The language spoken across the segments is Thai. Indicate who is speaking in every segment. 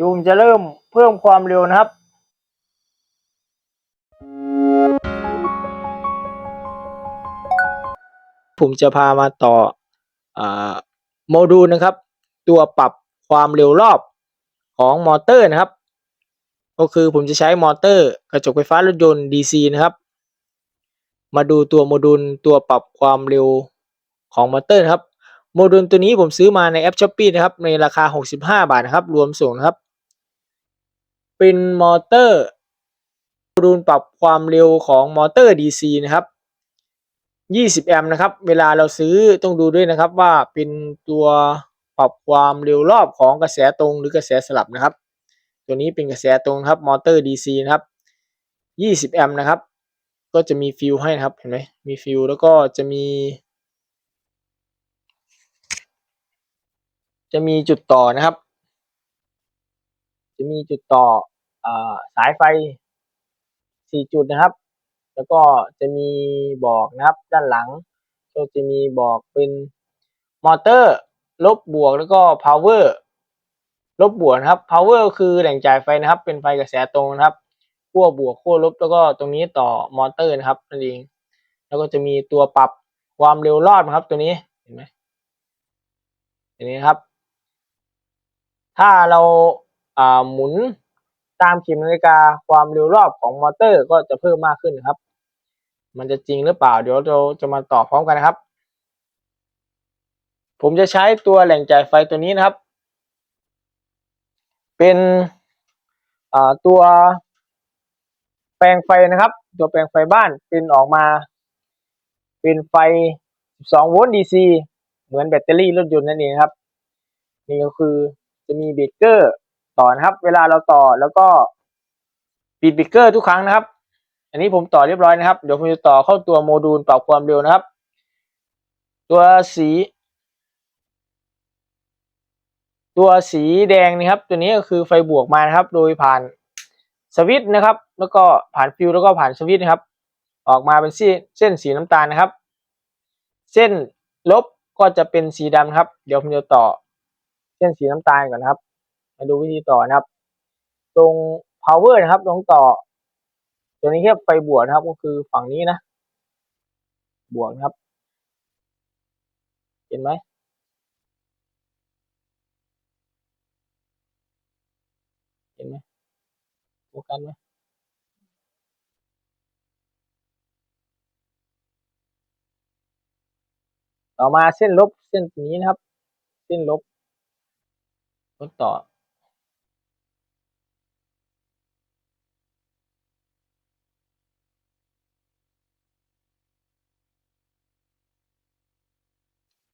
Speaker 1: ดูมจะเริ่มเพิ่มความเร็วนะครับผมจะพามาต่ออโมดูลนะครับ ตัวปรับความเร็วรอบของมอเตอร์นะครับ ก็คือผมจะใช้มอเตอร์กระจกไฟฟ้ารถยนต์ DC นะครับ มาดูตัวโมดูลตัวปรับความเร็วของมอเตอร์นะครับ โมดูลตัวนี้ผมซื้อมาในแอป s h อ p e e นะครับในราคา 65 บาทนะครับ รวมส่งนะครับ เป็นมอเตอร์โมดูลปรับความเร็วของมอเตอร์ DC นะครับ 20 แอมป์นะครับ เวลาเราซื้อต้องดูด้วยนะครับว่าเป็นตัวปรับความเร็วรอบของกระแสตรงหรือกระแสสลับนะครับ ตัวนี้เป็นกระแสตรงครับมอเตอร์ DC นะครับ 20 แอมป์นะครับ ก็จะมีฟิลให้นะครับ เห็นไหมมีฟิลแล้วก็จะมี จะมีจุดต่อนะครับ จะมีจุดต่ออสายไฟ 4 จุดนะครับ แล้วก็จะมีบอกนะครับด้านหลัง ก็จะมีบอกเป็นมอเตอร์ ลบบวกแล้วก็ power ลบบวกนะครับ power คือแหล่งจ่ายไฟนะครับ เป็นไฟกระแสตรงนะครับขั้วบวกขั้วลบแล้วก็ตรงนี้ต่อมอเตอร์นะครับนั่นเอง แล้วก็จะมีตัวปรับความเร็วรอบนะครับ ตัวนี้เห็นไหมเห็นไหมครับ ถ้าเรา หมุนตามเข็มนาฬิกาความเร็วรอบของมอเตอร์ก็จะเพิ่มมากขึ้นนะครับ มันจะจริงหรือเปล่า เดี๋ยวเราจะมาต่อพร้อมกันนะครับ ผมจะใช้ตัวแหล่งจ่ายไฟตัวนี้นะครับ เป็นตัวแปลงไฟนะครับ ตัวแปลงไฟบ้านเป็นออกมา เป็นไฟ 12 โวลต์ DC เหมือนแบตเตอรี่รถยนต์นั่นเองครับ นี่ก็คือจะมีเบรกเกอร์ ต่อนะครับ เวลาเราต่อแล้วก็ปิดเบรกเกอร์ทุกครั้งนะครับ อันนี้ผมต่อเรียบร้อยนะครับ เดี๋ยวผมจะต่อเข้าตัวโมดูลปรับความเร็วนะครับ ตัวสี ตัวสีแดงนี่ครับ ตัวนี้ก็คือไฟบวกมานะครับ โดยผ่านสวิตช์นะครับ แล้วก็ผ่านฟิวแล้วก็ผ่านสวิตช์นะครับ ออกมาเป็นเส้นเส้นสีน้ำตาลนะครับ เส้นลบก็จะเป็นสีดำครับ เดี๋ยวผมจะต่อเส้นสีน้ำตาลก่อนครับ มาดูวิธีต่อนะครับ ตรง power นะครับ ตรงต่อ ตัวนี้แค่ไฟบวกนะครับ ก็คือฝั่งนี้นะ บวกนะครับ เห็นไหมเห็นไหมโฟกัสไหมต่อมาเส้นลบเส้นนี้นะครับ เส้นลบลบต่อ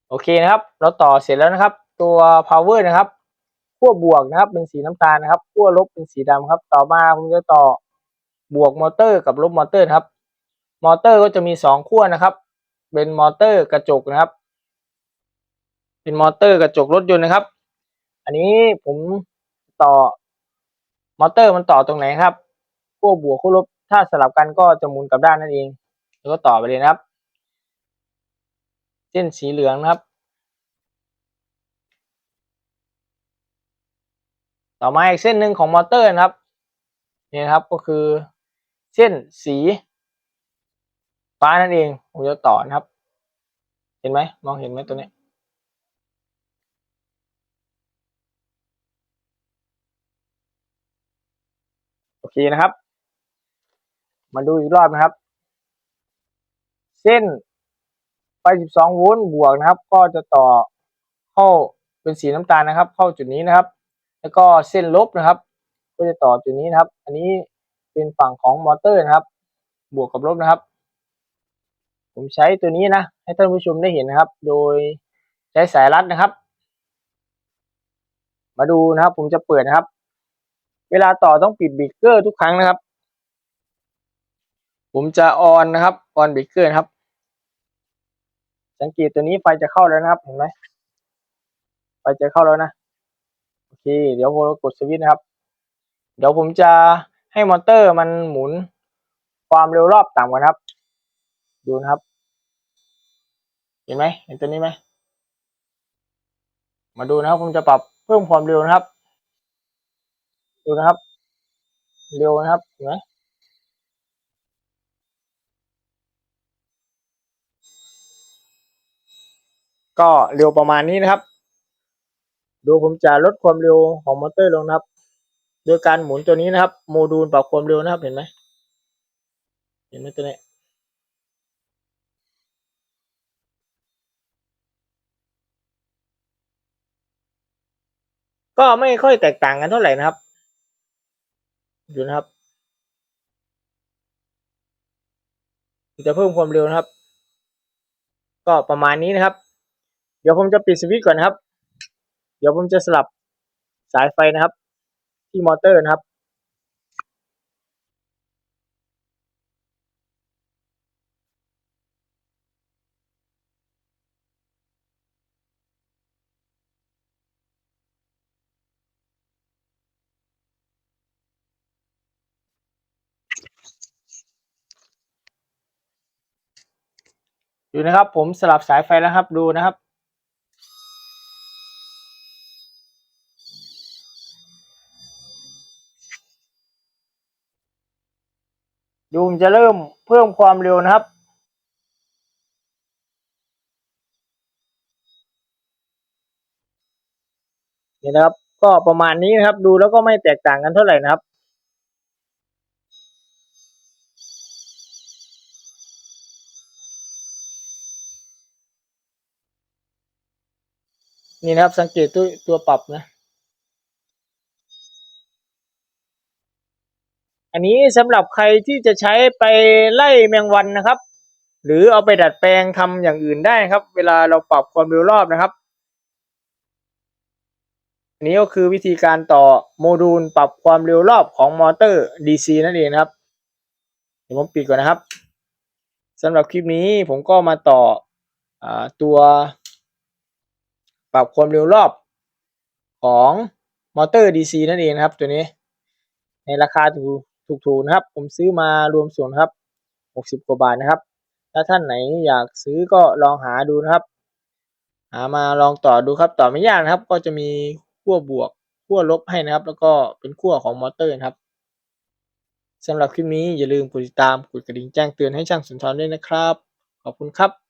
Speaker 1: โอเคนะครับ เราต่อเสร็จแล้วนะครับ ตัว power นะครับขั้วบวกนะครับ เป็นสีน้ำตาลนะครับขั้วลบเป็นสีดำครับ ต่อมาผมจะต่อบวกมอเตอร์กับลบมอเตอร์ครับ มอเตอร์ก็จะมีสองขั้วนะครับ เป็นมอเตอร์กระจกนะครับ เป็นมอเตอร์กระจกรถยนต์นะครับ อันนี้ผมต่อมอเตอร์มันต่อตรงไหนครับขั้วบวกขั้วลบถ้าสลับกันก็จะหมุนกลับด้านนั่นเอง แล้วก็ต่อไปเลยนะครับ เส้นสีเหลืองนะครับ ต่อมาอีกเส้นหนึ่งของมอเตอร์นะครับนี่ครับก็คือเส้นสีฟ้านั่นเองผมจะต่อนะครับ เห็นไหมมองเห็นไหมตัวนี้โอเคนะครับ มาดูอีกรอบนะครับ เส้น ไฟ 12 โวลต์บวกนะครับ ก็จะต่อเข้าเป็นสีน้ำตาลนะครับ เข้าจุดนี้นะครับ แล้วก็เส้นลบนะครับ ก็จะต่อจุดนี้นะครับ อันนี้เป็นฝั่งของมอเตอร์นะครับ บวกกับลบนะครับ ผมใช้ตัวนี้นะ ให้ท่านผู้ชมได้เห็นนะครับ โดยใช้สายรัดนะครับ มาดูนะครับ ผมจะเปิดนะครับ เวลาต่อต้องปิดบรกเกอร์ทุกครั้งนะครับ ผมจะออนนะครับออนบรกเกอร์ครับ สังเกตตัวนี้ไฟจะเข้าแล้วนะครับ เห็นไหมไฟจะเข้าแล้วนะ โอเค เดี๋ยวผมกดสวิตช์นะครับ เดี๋ยวผมจะให้มอเตอร์มันหมุนความเร็วรอบต่ำก่อนครับ ดูนะครับ เห็นไหมเห็นตัวนี้ไหม มาดูนะครับ ผมจะปรับเพิ่มความเร็วนะครับ ดูนะครับ เร็วนะครับ เห็นไหม ก็เร็วประมาณนี้นะครับดูผมจะลดความเร็วของมอเตอร์ลงนะครับ โดยการหมุนตัวนี้นะครับ โมดูลปรับความเร็วนะครับเห็นไหมเห็นไหมตัวนี้ก็ไม่ค่อยแตกต่างกันเท่าไหร่นะครับ ดูนะครับจะเพิ่มความเร็วนะครับ ก็ประมาณนี้นะครับ เดี๋ยวผมจะปิดสวิตช์ก่อนนะครับ เดี๋ยวผมจะสลับสายไฟนะครับ ที่มอเตอร์นะครับดูนะครับผมสลับสายไฟแล้วครับดูนะครับ ดูมจะเริ่มเพิ่มความเร็วนะครับ นี่นะครับ ก็ประมาณนี้นะครับ ดูแล้วก็ไม่แตกต่างกันเท่าไหร่นะครับนี่นะครับสังเกตตัวตัวปรับนะ อันนี้สำหรับใครที่จะใช้ไปไล่แมงวันนะครับ หรือเอาไปดัดแปลงทำอย่างอื่นได้ครับ เวลาเราปรับความเร็วรอบนะครับ อันนี้ก็คือวิธีการต่อโมดูลปรับความเร็วรอบของมอเตอร์ DC นั่นเองครับเดี๋ยวผมปิดก่อนนะครับสำหรับคลิปนี้ผมก็มาต่ออตัวปรับความเร็วรอบของมอเตอร์ DC นั่นเองครับตัวนี้ในราคาถู ถูกๆนะครับ ผมซื้อมารวมส่วนครับหกสิบกว่าบาทนะครับ ถ้าท่านไหนอยากซื้อก็ลองหาดูนะครับ หามาลองต่อดูครับ ต่อไม่ยากนะครับ ก็จะมีขั้วบวกขั้วลบให้นะครับ แล้วก็เป็นขั้วของมอเตอร์นะครับสำหรับคลิปนี้อย่าลืมกดติดตามกดกระดิ่งแจ้งเตือนให้ช่างสุนทรด้วยนะครับ ขอบคุณครับ